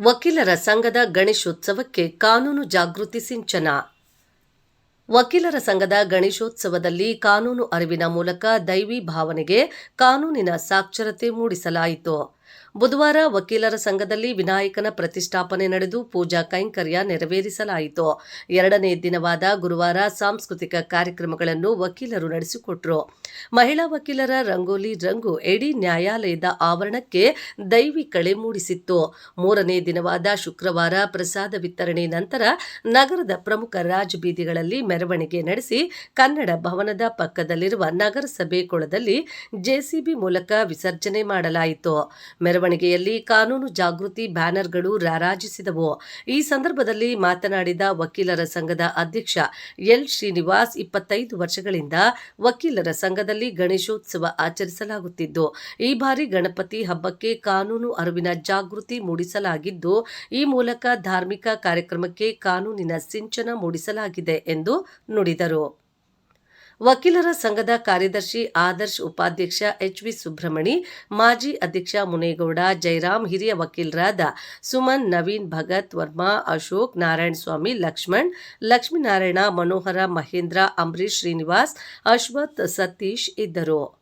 ವಕೀಲರ ಸಂಘದ ಗಣೇಶೋತ್ಸವಕ್ಕೆ ಕಾನೂನು ಜಾಗೃತಿ ಸಿಂಚನ. ವಕೀಲರ ಸಂಘದ ಗಣೇಶೋತ್ಸವದಲ್ಲಿ ಕಾನೂನು ಅರಿವಿನ ಮೂಲಕ ದೈವಿ ಭಾವನೆಗೆ ಕಾನೂನಿನ ಸಾಕ್ಷರತೆ ಮೂಡಿಸಲಾಯಿತು. ಬುಧವಾರ ವಕೀಲರ ಸಂಘದಲ್ಲಿ ವಿನಾಯಕನ ಪ್ರತಿಷ್ಠಾಪನೆ ನಡೆದು ಪೂಜಾ ಕೈಂಕರ್ಯ ನೆರವೇರಿಸಲಾಯಿತು. ಎರಡನೇ ದಿನವಾದ ಗುರುವಾರ ಸಾಂಸ್ಕೃತಿಕ ಕಾರ್ಯಕ್ರಮಗಳನ್ನು ವಕೀಲರು ನಡೆಸಿಕೊಟ್ರು. ಮಹಿಳಾ ವಕೀಲರ ರಂಗೋಲಿ ರಂಗು ಇಡೀ ನ್ಯಾಯಾಲಯದ ಆವರಣಕ್ಕೆ ದೈವಿ ಕಳೆ ಮೂಡಿಸಿತ್ತು. ಮೂರನೇ ದಿನವಾದ ಶುಕ್ರವಾರ ಪ್ರಸಾದ ವಿತರಣೆ ನಂತರ ನಗರದ ಪ್ರಮುಖ ರಾಜಬೀದಿಗಳಲ್ಲಿ ಮೆರವಣಿಗೆ ನಡೆಸಿ ಕನ್ನಡ ಭವನದ ಪಕ್ಕದಲ್ಲಿರುವ ನಗರಸಭೆ ಕೊಳದಲ್ಲಿ ಜೆಸಿಬಿ ಮೂಲಕ ವಿಸರ್ಜನೆ ಮಾಡಲಾಯಿತು. ಮೆರವಣಿಗೆಯಲ್ಲಿ ಕಾನೂನು ಜಾಗೃತಿ ಬ್ಯಾನರ್ಗಳು ರಾರಾಜಿಸಿದವು. ಈ ಸಂದರ್ಭದಲ್ಲಿ ಮಾತನಾಡಿದ ವಕೀಲರ ಸಂಘದ ಅಧ್ಯಕ್ಷ ಎಲ್ ಶ್ರೀನಿವಾಸ್, ಇಪ್ಪತ್ತೈದು ವರ್ಷಗಳಿಂದ ವಕೀಲರ ಸಂಘದಲ್ಲಿ ಗಣೇಶೋತ್ಸವ ಆಚರಿಸಲಾಗುತ್ತಿದ್ದು, ಈ ಬಾರಿ ಗಣಪತಿ ಹಬ್ಬಕ್ಕೆ ಕಾನೂನು ಅರಿವಿನ ಜಾಗೃತಿ ಮೂಡಿಸಲಾಗಿದ್ದು, ಈ ಮೂಲಕ ಧಾರ್ಮಿಕ ಕಾರ್ಯಕ್ರಮಕ್ಕೆ ಕಾನೂನಿನ ಸಿಂಚನ ಮೂಡಿಸಲಾಗಿದೆ ಎಂದು ನುಡಿದರು. ವಕೀಲರ ಸಂಘದ ಕಾರ್ಯದರ್ಶಿ ಆದರ್ಶ್ ಉಪಾಧ್ಯಕ್ಷ ಎಚ್ ವಿ ಸುಬ್ರಹ್ಮಣಿ ಮಾಜಿ ಅಧ್ಯಕ್ಷ ಮುನೇಗೌಡ ಜಯರಾಮ್ ಹಿರಿಯ ವಕೀಲರಾದ ಸುಮನ್, ನವೀನ್, ಭಗತ್ ವರ್ಮಾ, ಅಶೋಕ್ ನಾರಾಯಣ ಸ್ವಾಮಿ ಲಕ್ಷ್ಮಣ್, ಲಕ್ಷ್ಮೀನಾರಾಯಣ, ಮನೋಹರ ಮಹೇಂದ್ರ, ಅಂಬರೀಶ್ ಶ್ರೀನಿವಾಸ್, ಅಶ್ವಥ್ ಸತೀಶ್ ಇದ್ದರು.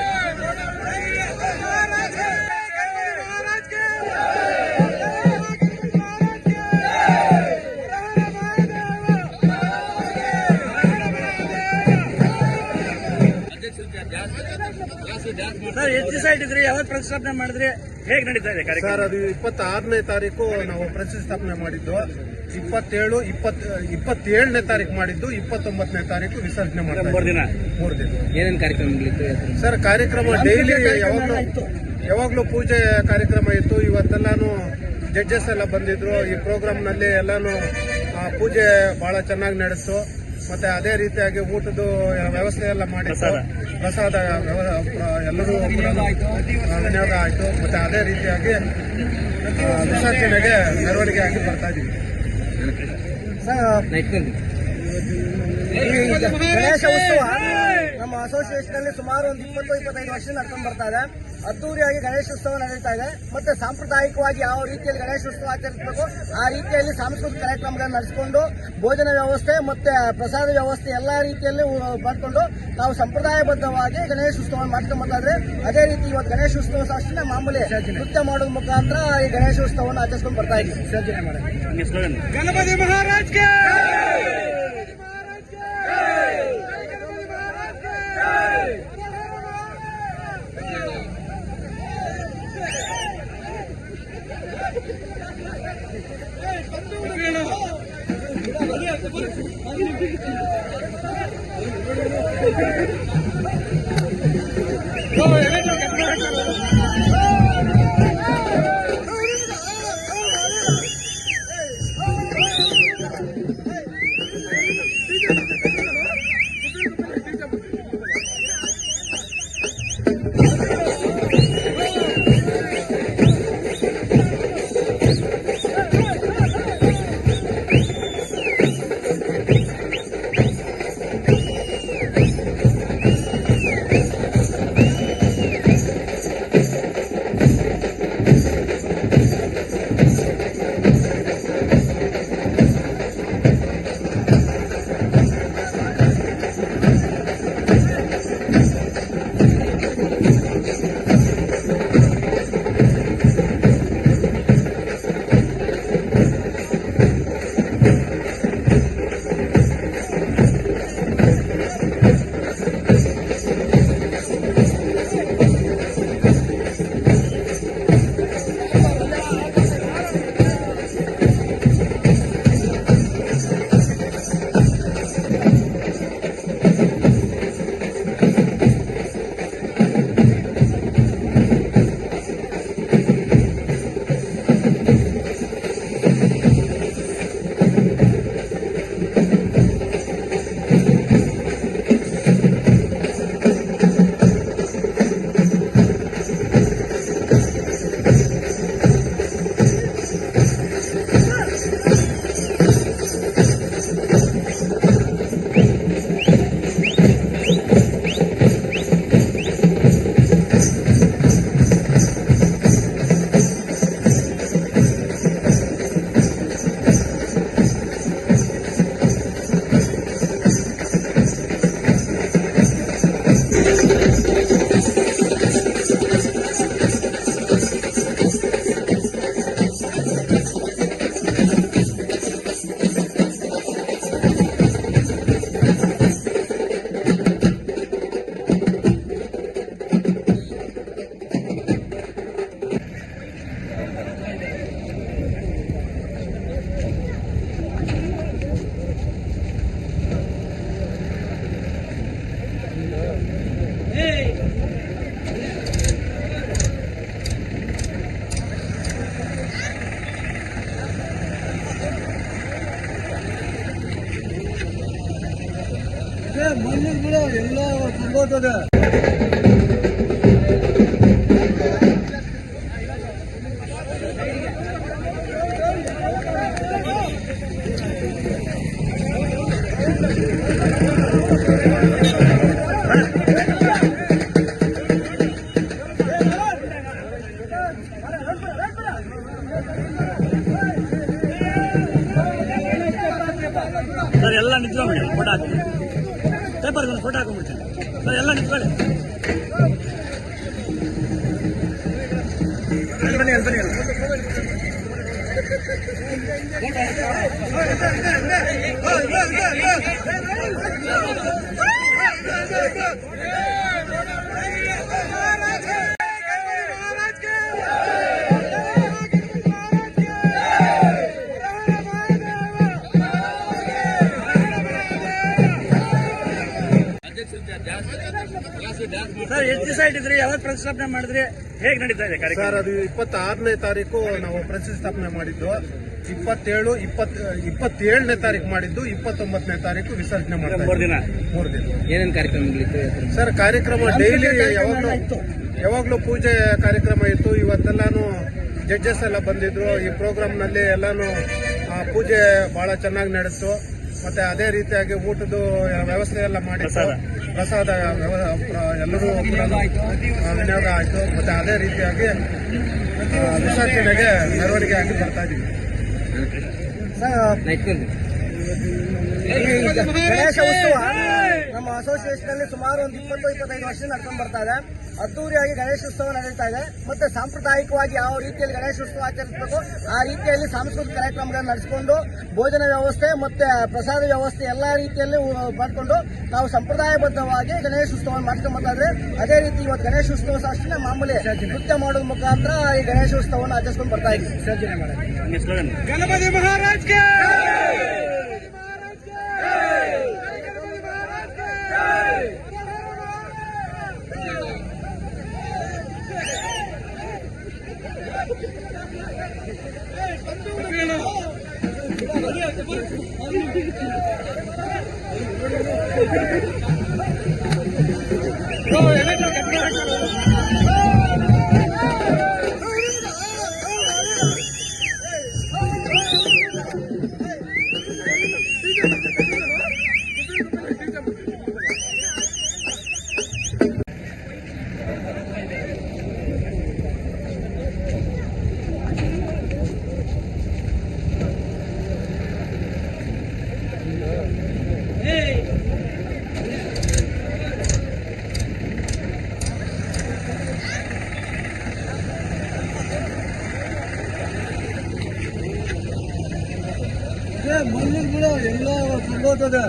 ಸರ್ ಎಷ್ಟು ದಿವಸ ಇಟ್ಟಿದ್ರಿ? ಯಾವಾಗ ಪ್ರತಿಷ್ಠಾಪನೆ ಮಾಡಿದ್ರಿ? ಹೇಗೆ ನಡೀತಾ ಇದೆ ಕಾರ್ಯಕ್ರಮ? ಸರ್ ಅದು ಇಪ್ಪತ್ತಾರನೇ ತಾರೀಕು ನಾವು ಪ್ರತಿಷ್ಠಾಪನೆ ಮಾಡಿದ್ದು. ಇಪ್ಪತ್ತೇಳು ಇಪ್ಪತ್ ಇಪ್ಪತ್ತೇಳನೇ ತಾರೀಕು ಮಾಡಿದ್ದು ಇಪ್ಪತ್ತೊಂಬತ್ತನೇ ತಾರೀಕು ವಿಸರ್ಜನೆ ಮಾಡಿದ್ದು ಮೂರು ದಿನ. ಮೂರು ದಿನ. ಏನೇನು ಕಾರ್ಯಕ್ರಮಗಳಿತ್ತು ಸರ್ ಕಾರ್ಯಕ್ರಮ ಡೈಲಿ ಯಾವಾಗಲೂ ಯಾವಾಗಲೂ ಪೂಜೆ ಕಾರ್ಯಕ್ರಮ ಇತ್ತು. ಇವತ್ತೆಲ್ಲಾನು ಜಡ್ಜಸ್ ಎಲ್ಲ ಬಂದಿದ್ರು. ಈ ಪ್ರೋಗ್ರಾಮ್ನಲ್ಲಿ ಎಲ್ಲಾನು ಪೂಜೆ ಬಹಳ ಚೆನ್ನಾಗಿ ನಡೆಸ್ತು. ಮತ್ತೆ ಅದೇ ರೀತಿಯಾಗಿ ಊಟದ ವ್ಯವಸ್ಥೆ ಎಲ್ಲ ಮಾಡಿ ಪ್ರಸಾದ. ಎಲ್ಲರೂ ವಿನಿಯೋಗ ಆಯಿತು. ಮತ್ತೆ ಅದೇ ರೀತಿಯಾಗಿ ವಿಸರ್ಜನೆಗೆ ಮೆರವಣಿಗೆ ಆಗಿ ಬರ್ತಾ ಇದೀವಿ. ಈ ಗಣೇಶ ಉತ್ಸವ. ನಮ್ಮ ಅಸೋಸಿಯೇಷನ್ ಅಲ್ಲಿ ಸುಮಾರು ಒಂದು ಇಪ್ಪತ್ತು ಇಪ್ಪತ್ತೈದು ವರ್ಷ ನಡ್ಕೊಂಡು ಬರ್ತಾ ಇದೆ. ಅದ್ದೂರಿಯಾಗಿ ಗಣೇಶ ಉತ್ಸವ ನಡೀತಾ ಇದೆ. ಮತ್ತೆ ಸಾಂಪ್ರದಾಯಿಕವಾಗಿ ಯಾವ ರೀತಿಯಲ್ಲಿ ಗಣೇಶ ಉತ್ಸವ ಆಚರಿಸಬೇಕು ಆ ರೀತಿಯಲ್ಲಿ ಸಾಂಸ್ಕೃತಿಕ ಕಾರ್ಯಕ್ರಮಗಳನ್ನು ನಡೆಸಿಕೊಂಡು ಭೋಜನ ವ್ಯವಸ್ಥೆ ಮತ್ತೆ ಪ್ರಸಾದ ವ್ಯವಸ್ಥೆ ಎಲ್ಲಾ ರೀತಿಯಲ್ಲಿ ಮಾಡಿಕೊಂಡು ನಾವು ಸಂಪ್ರದಾಯಬದ್ಧವಾಗಿ ಗಣೇಶ ಉತ್ಸವ ಮಾಡ್ಕೊಂಡು ಬರ್ತಾದ್ರೆ ಅದೇ ರೀತಿ ಇವತ್ತು ಗಣೇಶ ಉತ್ಸವ ಅಷ್ಟೇ ಮಾಮೂಲಿ ನೃತ್ಯ ಮಾಡೋದ್ ಮುಖಾಂತರ ಈ ಗಣೇಶ ಉತ್ಸವವನ್ನು ಆಚರಿಸ್ಕೊಂಡು ಬರ್ತಾ ಇದ್ದೀವಿ. ವಿಸರ್ಜನೆ ಮಾಡಿ ನಿಮ್ಮ ಸ್ಲೋಗನ್ ಗಣಪತಿ ಮಹಾರಾಜ್ಗೆ ಸರ್ ಎಲ್ಲ ನಿಂತ್ಕೊಂಡ್ಬಿಡಿ ಫೋಟೋ ಹಾಕಿ ಪೇಪರ್ ಒಂದು ಫೋಟೋ ಹಾಕೊಂಡ್ಬಿಡ್ತೀನಿ ಸರ್ ಎಲ್ಲ ನಿಂತ್ಕೊಳ್ಳಿ ಅಲ್ಲಿ ಬನ್ನಿ ಅಲ್ಲಿ ಸರ್ ಎಷ್ಟು ದಿವಸ ಇಟ್ಟಿದ್ರಿ ಯಾವಾಗ ಪ್ರತಿಷ್ಠಾಪನೆ ಮಾಡಿದ್ರಿ? ಹೇಗೆ ನಡೀತಾ ಇದೆ ಸರ್ ಕಾರ್ಯಕ್ರಮ ಅದು ಇಪ್ಪತ್ತಾರನೇ ತಾರೀಕು ನಾವು ಪ್ರತಿಷ್ಠಾಪನೆ ಮಾಡಿದ್ದು. ಇಪ್ಪತ್ತೇಳು ಇಪ್ಪತ್ ಇಪ್ಪತ್ತೇಳನೇ ತಾರೀಕು ಮಾಡಿದ್ದು ಇಪ್ಪತ್ತೊಂಬತ್ತನೇ ತಾರೀಕು ವಿಸರ್ಜನೆ ಮಾಡ್ತಾ ಮೂರು ದಿನ? ಮೂರು ದಿನ. ಏನೇನು ಕಾರ್ಯಕ್ರಮಗಳಿತ್ತು ಸರ್ ಕಾರ್ಯಕ್ರಮ ಡೈಲಿ ಯಾವಾಗಲೂ ಯಾವಾಗಲೂ ಪೂಜೆ ಕಾರ್ಯಕ್ರಮ ಇತ್ತು. ಇವತ್ತೆಲ್ಲಾನು ಜಡ್ಜಸ್ ಎಲ್ಲ ಬಂದಿದ್ರು. ಈ ಪ್ರೋಗ್ರಾಮ್ನಲ್ಲಿ ಎಲ್ಲಾನು ಆ, ಪೂಜೆ ಬಹಳ ಚೆನ್ನಾಗಿ ನಡೆಸ್ತು. ಮತ್ತೆ ಅದೇ ರೀತಿಯಾಗಿ ಊಟದ ವ್ಯವಸ್ಥೆ ಎಲ್ಲ ಮಾಡಿತ್ತು ಪ್ರಸಾದ. ಎಲ್ಲರೂ ವಿನಿಯೋಗ ಆಯಿತು. ಮತ್ತು ಅದೇ ರೀತಿಯಾಗಿ ವಿಸರ್ಜನೆಗೆ ಮೆರವಣಿಗೆ ಆಗಿ ಬರ್ತಾ ಇದೀವಿ. ಗಣೇಶ ಉತ್ಸವ. ನಮ್ಮ ಅಸೋಸಿಯೇಷನ್ ಅಲ್ಲಿ ಸುಮಾರು ಒಂದು ಇಪ್ಪತ್ತು ಇಪ್ಪತ್ತೈದು ವರ್ಷ ನಡ್ಕೊಂಡು ಬರ್ತಾ ಇದೆ. ಅದ್ದೂರಿಯಾಗಿ ಗಣೇಶ ಉತ್ಸವ ನಡೀತಾ ಇದೆ. ಮತ್ತೆ ಸಾಂಪ್ರದಾಯಿಕವಾಗಿ ಯಾವ ರೀತಿಯಲ್ಲಿ ಗಣೇಶ ಉತ್ಸವ ಆಚರಿಸಬೇಕು ಆ ರೀತಿಯಲ್ಲಿ ಸಾಂಸ್ಕೃತಿಕ ಕಾರ್ಯಕ್ರಮಗಳನ್ನು ನಡೆಸಿಕೊಂಡು ಭೋಜನ ವ್ಯವಸ್ಥೆ ಮತ್ತೆ ಪ್ರಸಾದ ವ್ಯವಸ್ಥೆ ಎಲ್ಲಾ ರೀತಿಯಲ್ಲಿ ಮಾಡಿಕೊಂಡು ನಾವು ಸಂಪ್ರದಾಯಬದ್ಧವಾಗಿ ಗಣೇಶ ಉತ್ಸವ ಮಾಡ್ಕೊಂಡು ಬರ್ತಾ ಇದ್ರೆ ಅದೇ ರೀತಿ ಇವತ್ತು ಗಣೇಶ ಉತ್ಸವ ಅಷ್ಟೇ ಮಾಮೂಲಿ ನೃತ್ಯ ಮಾಡೋದ್ರ ಮುಖಾಂತರ ಈ ಗಣೇಶ ಉತ್ಸವವನ್ನು ಆಚರಿಸ್ಕೊಂಡು ಬರ್ತಾ ಇದ್ದೀವಿ. ಗಣಪತಿ ಮಹಾರಾಜ್ಗೆ! 对对